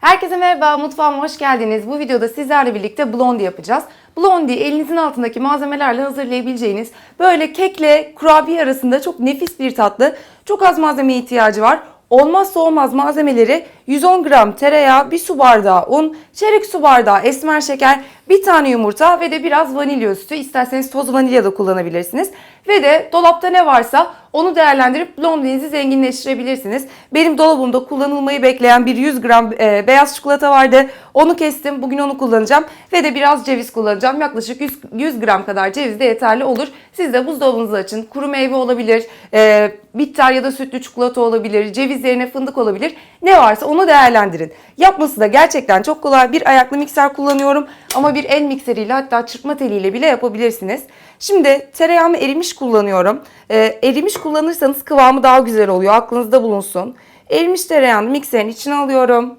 Herkese merhaba, mutfağıma hoş geldiniz. Bu videoda sizlerle birlikte blondie yapacağız. Blondie elinizin altındaki malzemelerle hazırlayabileceğiniz böyle kekle kurabiye arasında çok nefis bir tatlı. Çok az malzemeye ihtiyacı var. Olmazsa olmaz malzemeleri 110 gram tereyağı, 1 su bardağı un, çeyrek su bardağı esmer şeker, bir tane yumurta ve de biraz vanilya sütü. İsterseniz toz vanilya da kullanabilirsiniz. Ve de dolapta ne varsa onu değerlendirip blondinizi zenginleştirebilirsiniz. Benim dolabımda kullanılmayı bekleyen bir 100 gram e, beyaz çikolata vardı. Onu kestim. Bugün onu kullanacağım. Ve de biraz ceviz kullanacağım. Yaklaşık 100, 100 gram kadar ceviz de yeterli olur. Siz de buzdolabınızı açın. Kuru meyve olabilir, e, bitter ya da sütlü çikolata olabilir, ceviz yerine fındık olabilir. Ne varsa onu değerlendirin. Yapması da gerçekten çok kolay. Bir ayaklı mikser kullanıyorum ama bir el mikseriyle hatta çırpma teliyle bile yapabilirsiniz. Şimdi tereyağımı erimiş kullanıyorum. Ee, erimiş kullanırsanız kıvamı daha güzel oluyor. Aklınızda bulunsun. Erimiş tereyağını mikserin içine alıyorum.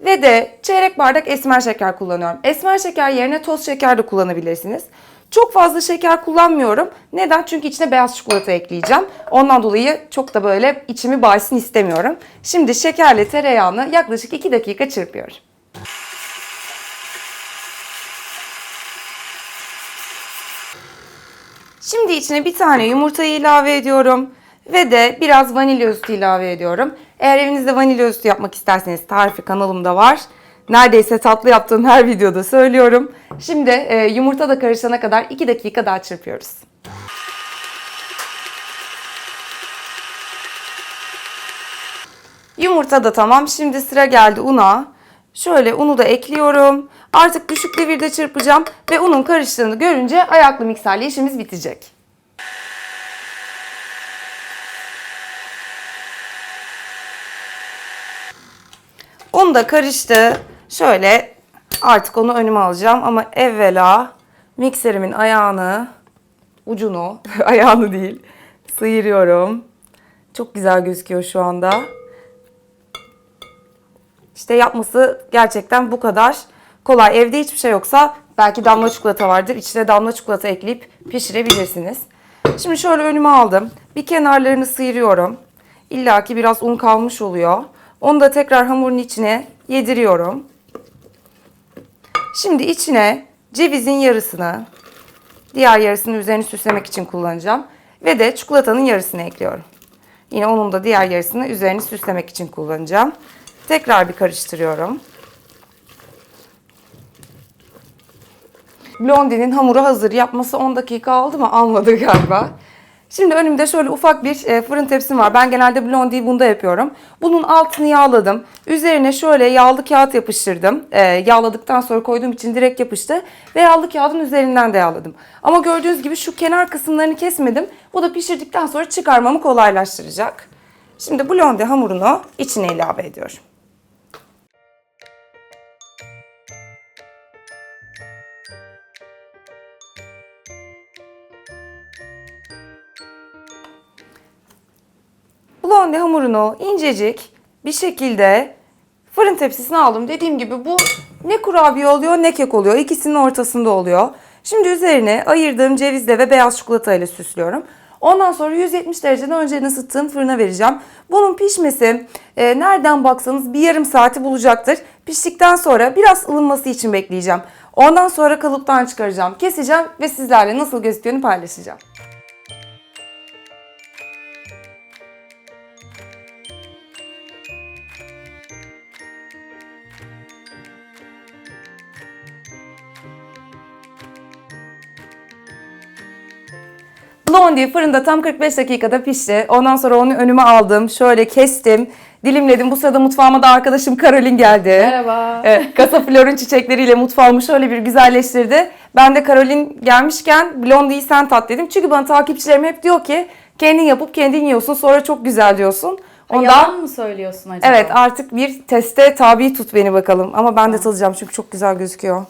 Ve de çeyrek bardak esmer şeker kullanıyorum. Esmer şeker yerine toz şeker de kullanabilirsiniz. Çok fazla şeker kullanmıyorum. Neden? Çünkü içine beyaz çikolata ekleyeceğim. Ondan dolayı çok da böyle içimi baysın istemiyorum. Şimdi şekerle tereyağını yaklaşık 2 dakika çırpıyorum. Şimdi içine bir tane yumurtayı ilave ediyorum. Ve de biraz vanilya sütü ilave ediyorum. Eğer evinizde vanilya sütü yapmak isterseniz tarifi kanalımda var. Neredeyse tatlı yaptığım her videoda söylüyorum. Şimdi e, yumurta da karışana kadar 2 dakika daha çırpıyoruz. Yumurta da tamam. Şimdi sıra geldi una. Şöyle unu da ekliyorum. Artık düşük devirde çırpacağım ve unun karıştığını görünce ayaklı mikserle işimiz bitecek. Un da karıştı. Şöyle artık onu önüme alacağım ama evvela mikserimin ayağını, ucunu, ayağını değil, sıyırıyorum. Çok güzel gözüküyor şu anda. İşte yapması gerçekten bu kadar kolay. Evde hiçbir şey yoksa belki damla çikolata vardır. İçine damla çikolata ekleyip pişirebilirsiniz. Şimdi şöyle önüme aldım. Bir kenarlarını sıyırıyorum. İlla ki biraz un kalmış oluyor. Onu da tekrar hamurun içine yediriyorum. Şimdi içine cevizin yarısını, diğer yarısını üzerini süslemek için kullanacağım. Ve de çikolatanın yarısını ekliyorum. Yine onun da diğer yarısını üzerini süslemek için kullanacağım. Tekrar bir karıştırıyorum. Blondie'nin hamuru hazır. Yapması 10 dakika aldı mı? Almadı galiba. Şimdi önümde şöyle ufak bir e, fırın tepsim var. Ben genelde blondie'yi bunda yapıyorum. Bunun altını yağladım. Üzerine şöyle yağlı kağıt yapıştırdım. E, yağladıktan sonra koyduğum için direkt yapıştı. Ve yağlı kağıdın üzerinden de yağladım. Ama gördüğünüz gibi şu kenar kısımlarını kesmedim. Bu da pişirdikten sonra çıkarmamı kolaylaştıracak. Şimdi blondie hamurunu içine ilave ediyorum. Blondie hamurunu incecik bir şekilde fırın tepsisine aldım. Dediğim gibi bu ne kurabiye oluyor ne kek oluyor. İkisinin ortasında oluyor. Şimdi üzerine ayırdığım cevizle ve beyaz çikolata ile süslüyorum. Ondan sonra 170 dereceden önceden ısıttığım fırına vereceğim. Bunun pişmesi e, nereden baksanız bir yarım saati bulacaktır. Piştikten sonra biraz ılınması için bekleyeceğim. Ondan sonra kalıptan çıkaracağım, keseceğim ve sizlerle nasıl gözüktüğünü paylaşacağım. Blondie fırında tam 45 dakikada pişti. Ondan sonra onu önüme aldım. Şöyle kestim. Dilimledim. Bu sırada mutfağıma da arkadaşım Karolin geldi. Merhaba. Evet, Kasa Flor'un çiçekleriyle mutfağımı şöyle bir güzelleştirdi. Ben de Karolin gelmişken Blondie'yi sen tat dedim. Çünkü bana takipçilerim hep diyor ki kendin yapıp kendin yiyorsun sonra çok güzel diyorsun. Ondan Yalan mı söylüyorsun acaba? evet artık bir teste tabi tut beni bakalım. Ama ben de tadacağım çünkü çok güzel gözüküyor.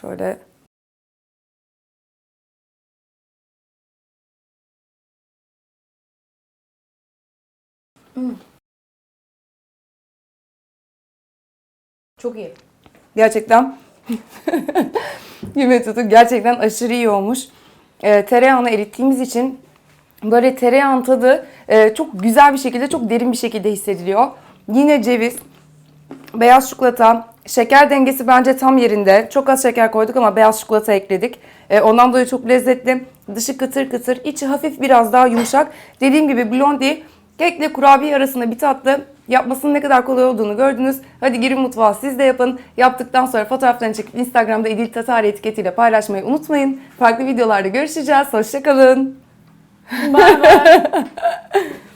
Şöyle Çok iyi. Gerçekten yemin tutu gerçekten aşırı iyi olmuş. Ee, tereyağını erittiğimiz için böyle tereyağın tadı e, çok güzel bir şekilde, çok derin bir şekilde hissediliyor. Yine ceviz. beyaz çikolata, şeker dengesi bence tam yerinde. Çok az şeker koyduk ama beyaz çikolata ekledik. Ee, ondan dolayı çok lezzetli. Dışı kıtır kıtır, içi hafif biraz daha yumuşak. Dediğim gibi blondie kekle kurabiye arasında bir tatlı. Yapmasının ne kadar kolay olduğunu gördünüz. Hadi girin mutfağa siz de yapın. Yaptıktan sonra fotoğraflarını çekip Instagram'da İdil Tatari etiketiyle paylaşmayı unutmayın. Farklı videolarda görüşeceğiz. Hoşçakalın. Bay bay.